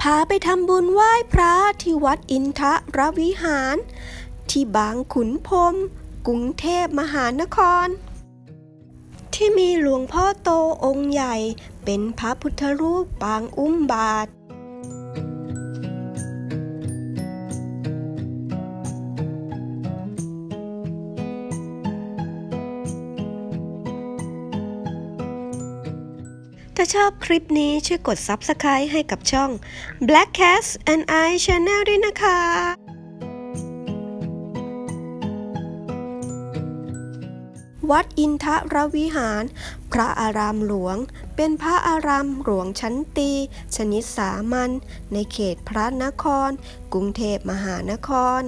พาไปทำบุญไหว้พระที่วัดอินทรวิหาร ที่บางขุนพรมกรุงเทพมหานคร ที่มีหลวงพ่อโตองค์ใหญ่เป็นพระพุทธรูปปางอุ้มบาท ถ้าชอบคลิปนี้ช่วยกด Subscribe ให้กับช่อง Black Cat and I Channel ด้วยนะคะวัดอินทรวิหาร พระอารามหลวง เป็นพระอารามหลวงชั้นตี ชนิดสามัญในเขตพระนคร กรุงเทพมหานคร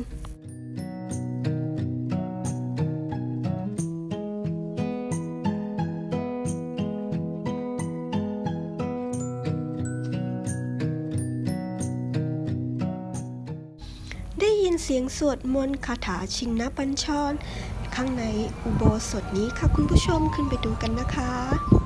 สียงสวดมนต์คาถาชินนบัญชร ข้างในอุโบสถนี้ค่ะคุณผู้ชมขึ้นไปดูกันนะคะ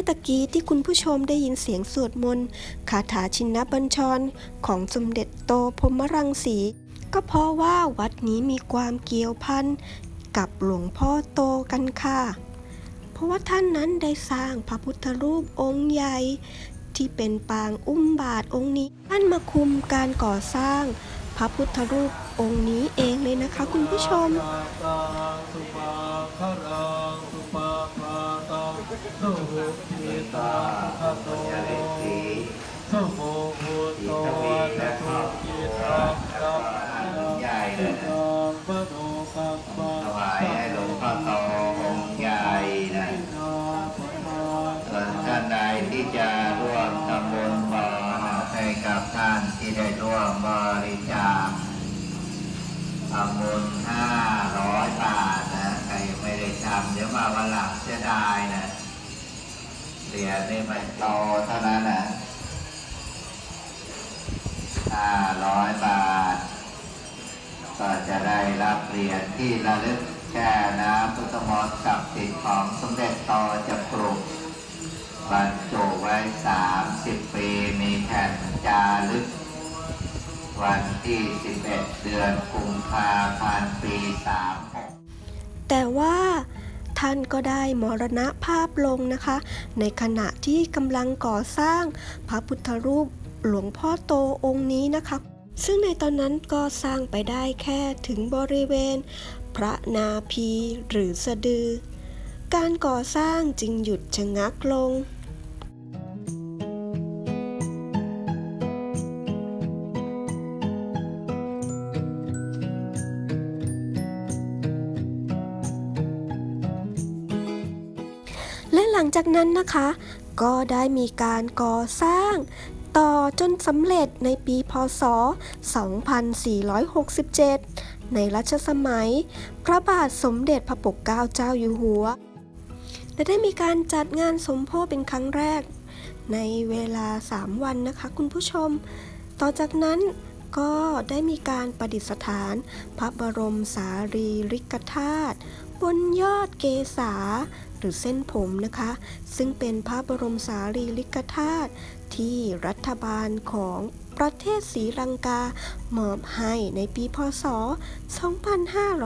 มื่อตะกี้ที่คุณผู้ชมได้ยินเสียงสวดมนต์คาถาชินนบัญชร ของสมเด็จโตพรมรังสี ก็เพราะว่าวัดนี้มีความเกี่ยวพันกับหลวงพ่อโตกันค่ะ เพราะว่าท่านนั้นได้สร้างพระพุทธรูปองค์ใหญ่ ที่เป็นปางอุ้มบาทองค์นี้ ท่านมาคุมการก่อสร้างพระพุทธรูปองค์นี้เองเลยนะคะคุณผู้ชม สุขิตาคโตสมุหุโตนะทุกิตังกัปปะตังปะโนกัปปะถวายให้หลวงพ่อโตองค์ใหญ่นะส่วนท่านใดที่จะร่วมทำบุญบอให้กับท่านที่ได้ร่วมบริจาคทำบุญห้าร้อยบาทนะ ใครยังไม่ได้ทำเดี๋ยวมาวันหลังเสียดายนะ เหรียญนี่มันโตเท่านั้นนะห้าร้อยบาท ก็จะได้รับเหรียญที่ระลึกแช่น้ำพุทธมนต์กับติดของสมเด็จโตจะปลุกบรรจุไว้ 30 ปีมีแผ่นจารึก วันที่ 11 เดือนกุมภาพันธ์ปี 36 แต่ว่า ท่านก็ได้มรณภาพลงนะคะ ในขณะที่กำลังก่อสร้างพระพุทธรูปหลวงพ่อโตองค์นี้นะคะ ซึ่งในตอนนั้นก็สร้างไปได้แค่ถึงบริเวณ พระนาพีหรือสะดือ การก่อสร้างจึงหยุดชะงักลง ละหลังจากนั้นนะคะ ก็ได้มีการก่อสร้างต่อจนสำเร็จในปีพศ 2467 ในรัชสมัย พระบาทสมเด็จพระปกเกล้าเจ้าอยู่หัว และได้มีการจัดงานสมโภชเป็นครั้งแรก ในเวลา 3 วันนะคะคุณผู้ชม ต่อจากนั้นก็ได้มีการประดิษฐาน พระบรมสารีริกธาตุบนยอดเกษา หรือเส้นผมนะคะ ซึ่งเป็นพระบรมสารีริกธาตุที่รัฐบาลของประเทศศรีลังกามอบให้ในปีพศ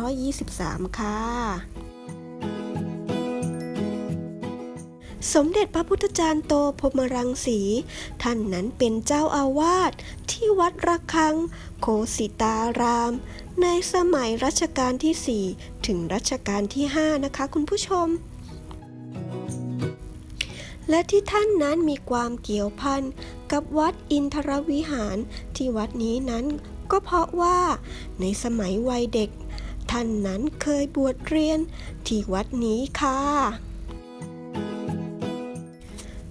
2523 ค่ะสมเด็จพระพุทธจารย์โตพรมรังสี ท่านนั้นเป็นเจ้าอาวาสที่วัดระฆัง โคสิตาราม ในสมัยรัชกาลที่ 4 ถึงรัชกาลที่ 5 นะคะคุณผู้ชม และที่ท่านนั้นมีความเกี่ยวพันกับวัดอินทรวิหารที่วัดนี้นั้นก็เพราะว่าในสมัยวัยเด็ก ท่านนั้นเคยบวชเรียนที่วัดนี้ค่ะ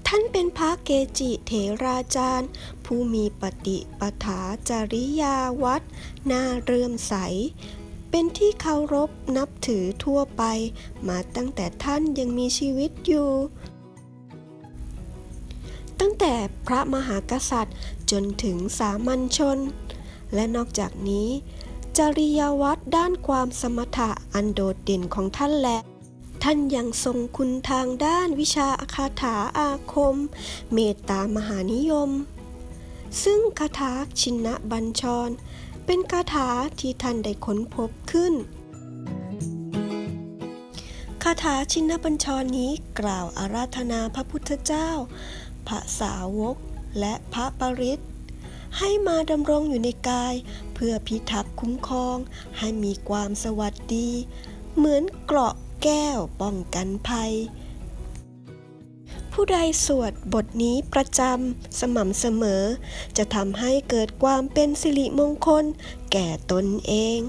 ท่านเป็นพระเกจิเถราจารย์ ผู้มีปฏิปทาจริยาวัดน่าเรื่มใสเป็นที่เคารพนับถือทั่วไป มาตั้งแต่ท่านยังมีชีวิตอยู่ ตั้งแต่พระมหากษัตริย์จนถึงสามัญชน และนอกจากนี้ จริยวัดด้านความสมถะอันโดดเด่นของท่านและท่านยังทรงคุณทางด้านวิชาคาถาอาคม เมตตามหานิยม ซึ่งคาถาชินะบัญชร เป็นคาถาที่ท่านได้ค้นพบขึ้น คาถาชินบัญชรนี้กล่าวอาราธนาพระพุทธเจ้า พระสาวกและพระปริตให้มาดำรงอยู่ในกาย เพื่อพิทักษ์คุ้มครอง ให้มีความสวัสดี เหมือนเกราะแก้วป้องกันภัย ผู้ใดสวดบทนี้ประจำสม่ำเสมอ จะทำให้เกิดความเป็นสิริมงคล แก่ตนเอง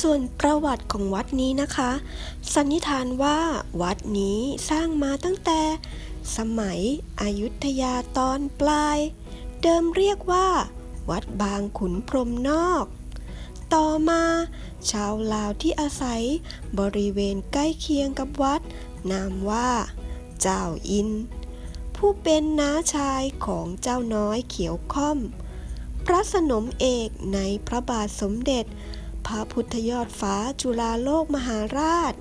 ส่วนประวัติของวัดนี้นะคะ สันนิษฐานว่าวัดนี้สร้างมาตั้งแต่สมัยอยุธยาตอนปลาย เดิมเรียกว่า วัดบางขุนพรมนอก ต่อมา ชาวลาวที่อาศัยบริเวณใกล้เคียงกับวัด นามว่า เจ้าอิน ผู้เป็นน้าชายของเจ้าน้อยเขียวค่อม พระสนมเอกในพระบาทสมเด็จ พระพุทธยอดฟ้าจุฬาโลกมหาราช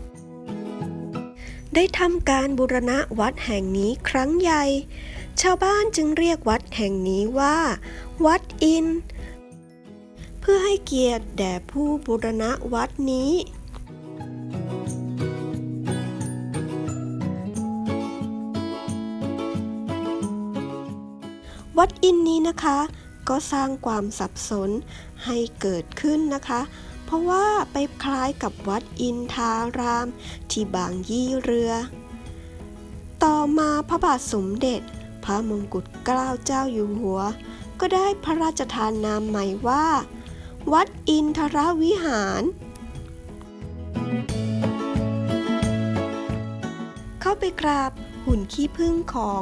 ได้ทำการบูรณะวัดแห่งนี้ครั้งใหญ่ ชาวบ้านจึงเรียกวัดแห่งนี้ว่า วัดอิน เพื่อให้เกียรติแด่ผู้บูรณะวัดนี้วัดอินนี้นะคะ ก็สร้างความสับสนให้เกิดขึ้นนะคะ เพราะว่าไปคล้ายกับวัดอินทาราม ที่บางยี่เรือ ต่อมาพระบาทสมเด็จ พระมงกุฎเกล้าเจ้าอยู่หัว ก็ได้พระราชทานนามใหม่ว่า วัดอินทรวิหารเข้าไปกราบหุ่นขี้ผึ้งของ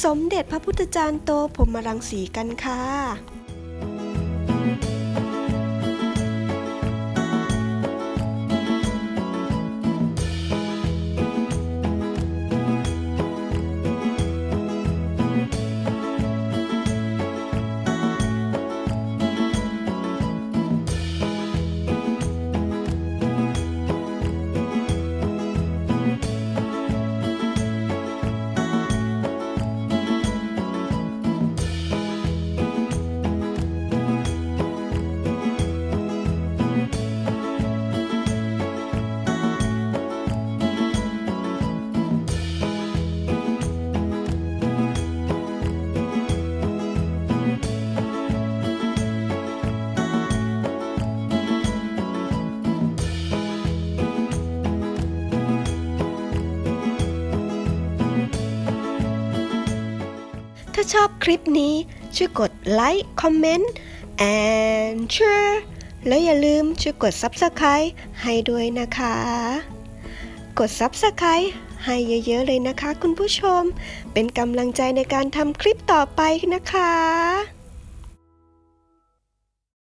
สมเด็จพระพุทธจารย์โตพรหมรังสีกันค่ะ คลิปนี้ช่วยกดไลค์คอมเมนต์ and share แล้วอย่าลืมช่วยกด Subscribe ให้ด้วยนะคะ กด Subscribe ให้เยอะๆเลยนะคะคุณผู้ชม เป็นกำลังใจในการทำคลิปต่อไปนะคะ